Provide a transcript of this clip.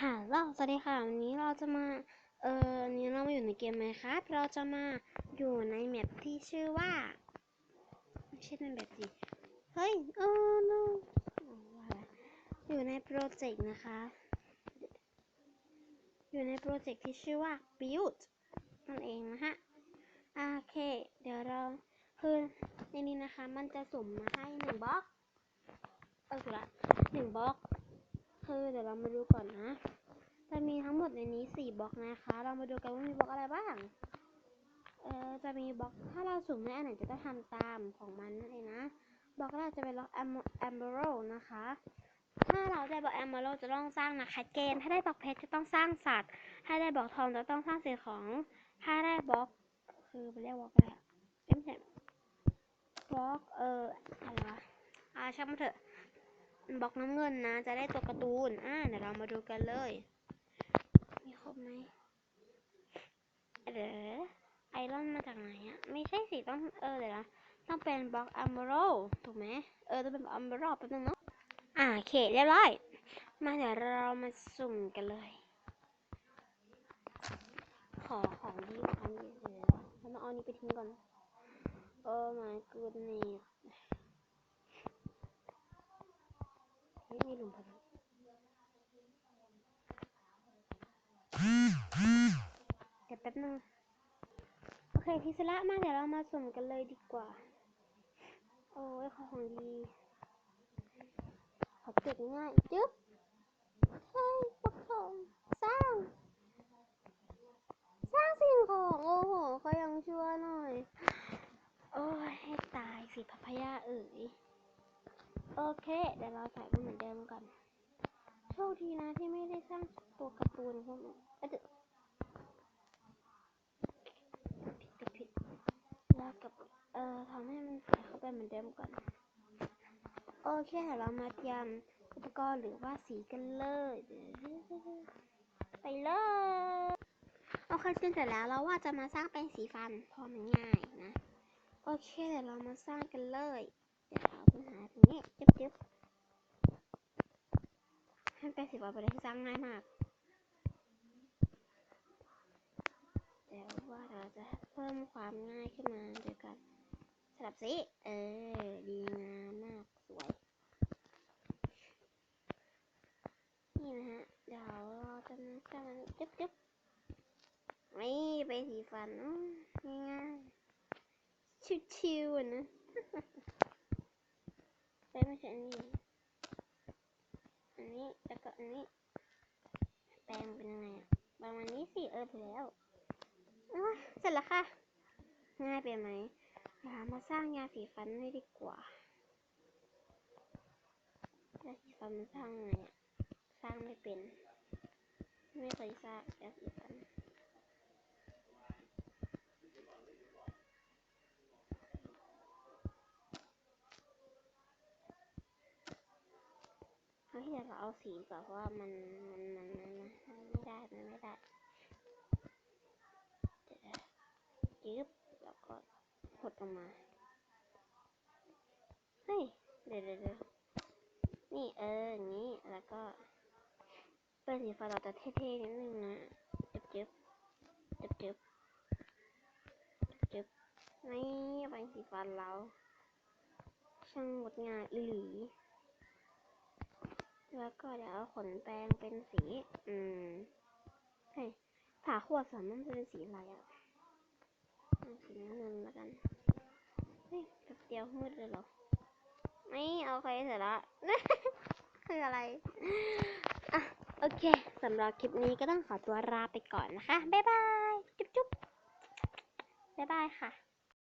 ค่ะเราสวัสดีค่ะ วันนี้เราจะมา เออนี้เรามาอยู่ในเกมไหมครับ เราจะมาอยู่ในแมปที่ชื่อว่าไม่ใช่ในแบบสิเฮ้ยเออ no ว่าอยู่ในโปรเจกต์นะคะ อยู่ในโปรเจกต์ที่ชื่อว่า build นั่นเองนะฮะ โอเค เดี๋ยวเราคือในนี้นะคะ มันจะสุ่มมาให้หนึ่งบล็อก เออถูกละหนึ่งบล็อก คือเดี๋ยวเรามาดูก่อนนะจะมีทั้งหมดในนี้สี่บล็อกนะคะ เรามาดูกันว่ามีบล็อกอะไรบ้าง เอ่อจะมีบล็อกถ้าเราสุ่มในอันไหนจะต้องทำตามของมันนั่นเองนะบล็อกแรกจะเป็นบล็อกแอมเบโรนะคะ ถ้าเราได้บล็อกแอมเบโรจะต้องสร้างนะคะเกณฑ์ถ้าได้บล็อกเพชรจะต้องสร้างสัตว์ ถ้าได้บล็อกทองจะต้องสร้างสิ่งของ ถ้าได้บล็อกคือไปเรียกบล็อกอะไรอะเอ้ยไม่ใช่บล็อกเอออะไรวะอ่าช่างมันเถอะ บล็อกน้ำเงินนะ จะได้ตัวการ์ตูน อ่าเดี๋ยวเรามาดูกันเลย มีครบไหมเดี๋ยวไอรอนมาจากไหนอะไม่ใช่สิต้องเออเดี๋ยวนะต้องเป็นบล็อกอัมเบโรถูกไหมเออต้องเป็นบล็อกอัมเบโรแป๊บนึงเนาะอ่าโอเคเรียบร้อย มาเดี๋ยวเรามาสุ่มกันเลย ขอของดีของดีเดี๋ยวเราองเอานี้ไปทิ้งก่อนโอ้ my goodness เฮ้ยมีหลุมพอดีเดี๋ยวแป๊บนึงโอเคพิสละมาเดี๋ยวเรามาสุ่มกันเลยดีกว่า โอ้ยของดีขอเก็บง่ายจึ๊บเฮ้ยปักทองสร้าง สร้างสิ่งของ โอ้โหเขายังชั่วหน่อย โอ้ยให้ตายสิพัพยาเอ๋ย โอเค เดี๋ยวเราใส่ไปเหมือนเดิมก่อน โชคดีนะที่ไม่ได้สร้างตัวการ์ตูนพวกนี้เอ้ยเดี๋ยวผิดกับผิดแล้วกับเอ่อทำให้มันใส่เข้าไปเหมือนเดิมก่อน โอเคเดี๋ยวเรามาเตรียมอุปกรณ์หรือว่าสีกันเลย ไปเลยโอเคเสร็จแล้วเราว่าจะมาสร้างเป็นสีฟันพราะมันง่ายนะ โอเคเดี๋ยวเรามาสร้างกันเลย หาตรงนี้จึ๊บจึ๊บให้เป็นสีฟันเปอะไรที่สร้างง่ายมากเดี๋ยวว่าเราจะเพิ่มความง่ายขึ้นมาโดยการสลับสี เออ ดีงามมาก สวย นี่นะฮะ เดี๋ยวเราจะมาสร้างมันจึ๊บจึ๊บนี่เป็นสีฟันง่ายๆชิวๆอะนะ ไปไม่ใช่อันนี้ อันนี้แล้วก็อันนี้ แปลงเป็นยังไงประมาณนี้สิเออถูกแล้วอะเสร็จแล้วค่ะ ง่ายไปไหมเดี๋ยวมาสร้างยาสีฟันให้ดีกว่ายาสีฟันมันสร้างไงอะ สร้างไม่เป็น ไม่เคยสร้างยาสีฟัน เฮ้ยเดี๋ยวเราเอาสีก่อนเพราะว่ามันมันมันมันไม่ได้มันไม่ได้จิ๊บแล้วก็หดออกมาเฮ้ยเดี๋ยวเดี๋ยวนี่เอออย่างนี้แล้วก็เป็นสีฟ้าเราจะเท่ๆนิดนึงนะจึ๊บจึ๊บจึ๊บจึ๊บจึ๊บนี่เป็นสีฟ้าเราช่างงดงามอีหลี แล้วก็เดี๋ยวเอาขนแปรงเป็นสี อืมเฮ้ยฝาขวดสามมันจะเป็นสีอะไรอะสีน้ำเงินแล้วกัน เฮ้ยแป๊บเดียวมืดเลยเหรอ ไม่เอาใครเสร็จละคืออะไร อะ โอเคสำหรับคลิปนี้ก็ต้องขอตัวลาไปก่อนนะคะ บ๊ายบาย จุ๊บจุ๊บบ๊ายบายค่ะ